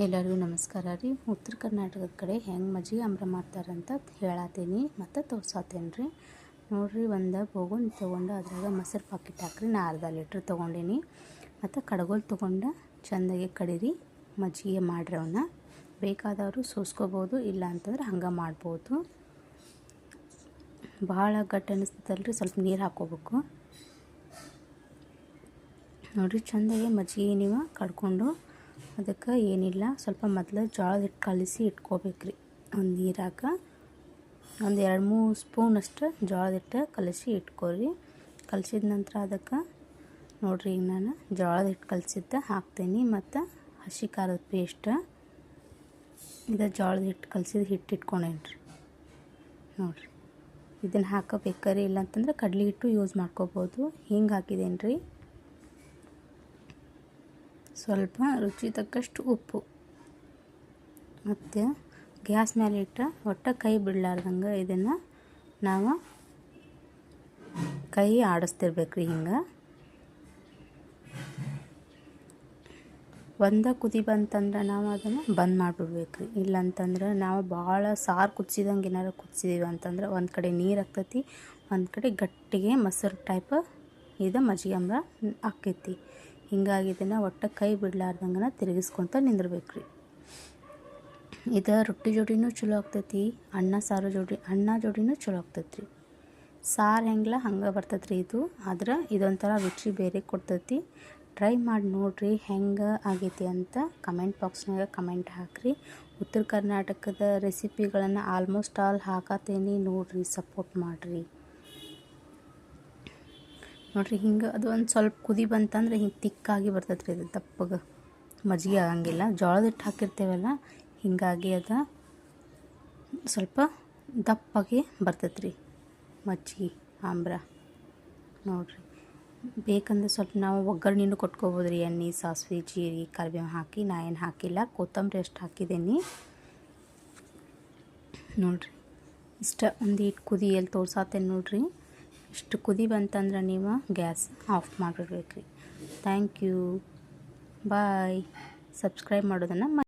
ಎಲ್ಲರಿಗೂ ನಮಸ್ಕಾರ ರೀ. ಉತ್ತರ ಕರ್ನಾಟಕದ ಕಡೆ ಹೆಂಗೆ ಮಜ್ಜಿಗೆ ಅಂಬ್ರ ಮಾಡ್ತಾರಂತ ಹೇಳತ್ತೀನಿ ಮತ್ತು ತೋರ್ಸಾತೀನಿ ರೀ. ನೋಡಿರಿ ಒಂದು ಬೋಗುಣಿ ತೊಗೊಂಡು ಅದ್ರಾಗ ಮೊಸರು ಪಾಕಿಟ್ ಹಾಕ್ರಿ. ನಾ ಅರ್ಧ ಲೀಟ್ರ್ ತೊಗೊಂಡೀನಿ. ಮತ್ತು ಕಡಗೋಲ್ ತೊಗೊಂಡು ಚೆಂದಾಗಿ ಕಡೀರಿ ಮಜ್ಜಿಗೆ ಮಾಡಿರಿ ಅವನ್ನ ಬೇಕಾದವರು ಸೋಸ್ಕೋಬೋದು, ಇಲ್ಲ ಅಂತಂದ್ರೆ ಹಂಗೆ ಮಾಡ್ಬೋದು. ಭಾಳ ಗಟ್ಟಿ ಅನಿಸ್ತದಲ್ರಿ, ಸ್ವಲ್ಪ ನೀರು ಹಾಕೋಬೇಕು. ನೋಡಿರಿ, ಚೆಂದಾಗಿ ಮಜ್ಜಿಗೆ ನೀವು ಕಡ್ಕೊಂಡು ಅದಕ್ಕೆ ಏನಿಲ್ಲ, ಸ್ವಲ್ಪ ಮೊದಲು ಜೋಳದ ಹಿಟ್ಟು ಕಲಿಸಿ ಇಟ್ಕೋಬೇಕ್ರಿ. ಒಂದು ನೀರಾಗ ಒಂದು ಎರಡು ಮೂರು ಸ್ಪೂನಷ್ಟು ಜೋಳದ ಹಿಟ್ಟು ಕಲಸಿ ಇಟ್ಕೊರಿ. ಕಲಸಿದ ನಂತರ ಅದಕ್ಕೆ ನೋಡಿರಿ ಈಗ ನಾನು ಜೋಳದ ಹಿಟ್ಟು ಕಲಸಿದ್ದ ಹಾಕ್ತೀನಿ ಮತ್ತು ಹಸಿ ಖಾರದ ಪೇಸ್ಟ್ ಇದು ಜೋಳದ ಹಿಟ್ಟು ಕಲಸಿದ ಹಿಟ್ಟು ಇಟ್ಕೊಂಡೇನಿ ರೀ ನೋಡಿರಿ ಇದನ್ನು ಇಲ್ಲ ಅಂತಂದ್ರೆ ಕಡ್ಲೆ ಹಿಟ್ಟು ಯೂಸ್ ಮಾಡ್ಕೋಬೋದು. ಹಿಂಗೆ ಹಾಕಿದ್ದೇನೆ ರೀ ಸ್ವಲ್ಪ ರುಚಿ ತಕ್ಕಷ್ಟು ಉಪ್ಪು. ಮತ್ತು ಗ್ಯಾಸ್ ಮೇಲೆ ಇಟ್ಟು ಒಟ್ಟು ಕೈ ಬಿಡಲಾರ್ದಂಗೆ ಇದನ್ನು ನಾವು ಕೈ ಆಡಿಸ್ತಿರ್ಬೇಕು ರೀ ಹಿಂಗೆ. ಒಂದ ಕುದಿ ಬಂತಂದ್ರೆ ನಾವು ಅದನ್ನು ಬಂದ್ ಮಾಡಿಬಿಡ್ಬೇಕು ರೀ ಇಲ್ಲಂತಂದ್ರೆ ನಾವು ಭಾಳ ಸಾರು ಕುದಿಸಿದಂಗೆ ಏನಾರು ಕುದಿಸಿದೀವಿ ಅಂತಂದ್ರೆ ಒಂದು ಕಡೆ ನೀರು ಆಗ್ತೈತಿ, ಒಂದು ಕಡೆ ಗಟ್ಟಿಗೆ ಮೊಸರು ಟೈಪ್ ಇದು ಮಜ್ಜಿಗೆ ಅಂಬ್ರ ಆಕೈತಿ ಹಿಂಗಾಗಿ ಇದನ್ನು ಒಟ್ಟು ಕೈ ಬಿಡ್ಲಾರ್ದಂಗನ ತಿರುಗಿಸ್ಕೊತ ನಿಂದಿರ್ಬೇಕು ರೀ ಇದು ರೊಟ್ಟಿ ಜೋಡಿನೂ ಚಲೋ ಆಗ್ತೈತಿ, ಅನ್ನ ಸಾರು ಜೋಡಿ, ಅನ್ನ ಜೋಡಿನೂ ಚಲೋ ಆಗ್ತೈತಿ ರೀ ಸಾರು ಹೆಂಗಿಲ್ಲ ಹಂಗೆ ಬರ್ತೈತೆ ರೀ ಇದು, ಆದ್ರೆ ಇದೊಂಥರ ರುಚಿ ಬೇರೆ ಕೊಡ್ತೈತಿ. ಟ್ರೈ ಮಾಡಿ ನೋಡಿರಿ ಹೆಂಗೆ ಆಗೈತಿ ಅಂತ ಕಮೆಂಟ್ ಬಾಕ್ಸ್ನಾಗ ಕಮೆಂಟ್ ಹಾಕಿರಿ. ಉತ್ತರ ಕರ್ನಾಟಕದ ರೆಸಿಪಿಗಳನ್ನು ಆಲ್ಮೋಸ್ಟ್ ಆಲ್ ಹಾಕತ್ತೇನೆ ನೋಡಿರಿ, ಸಪೋರ್ಟ್ ಮಾಡಿರಿ. ನೋಡಿರಿ, ಹಿಂಗೆ ಅದು ಒಂದು ಸ್ವಲ್ಪ ಕುದಿ ಬಂತಂದ್ರೆ ಹಿಂಗೆ ತಿಕ್ಕಾಗಿ ಬರ್ತೈತೆ ರೀ ಅದು ದಪ್ಪಗೆ. ಮಜ್ಜಿಗೆ ಆಗಂಗಿಲ್ಲ. ಜೋಳದ ಹಿಟ್ಟು ಹಾಕಿರ್ತೇವಲ್ಲ, ಹೀಗಾಗಿ ಅದು ಸ್ವಲ್ಪ ದಪ್ಪಾಗಿ ಬರ್ತೈತೆ ರೀ ಮಜ್ಜಿಗೆ ಆಂಬ್ರ ನೋಡಿರಿ, ಬೇಕಂದ್ರೆ ಸ್ವಲ್ಪ ನಾವು ಒಗ್ಗರಣೆನೂ ಕೊಟ್ಕೋಬೋದು ರೀ ಎಣ್ಣೆ, ಸಾಸಿವೆ ಜೀರಿಗೆ ಕರಿಬೇವು ಹಾಕಿ ನಾ ಏನು ಹಾಕಿಲ್ಲ, ಕೊತ್ತಂಬರಿ ಅಷ್ಟು ಹಾಕಿದ್ದೀನಿ. ನೋಡಿರಿ, ಇಷ್ಟ ಒಂದು ಇಟ್ಟು ಕುದಿಯಲ್ಲಿ ತೋರ್ಸಾತೇನೆ ನೋಡಿರಿ. ಇಷ್ಟು ಕುದಿ ಬಂತಂದ್ರೆ ನೀವು ಗ್ಯಾಸ್ ಆಫ್ ಮಾಡಿಬಿಡ್ಬೇಕ್ರಿ ಥ್ಯಾಂಕ್ ಯು ಬಾಯ್ ಸಬ್ಸ್ಕ್ರೈಬ್ ಮಾಡೋದನ್ನು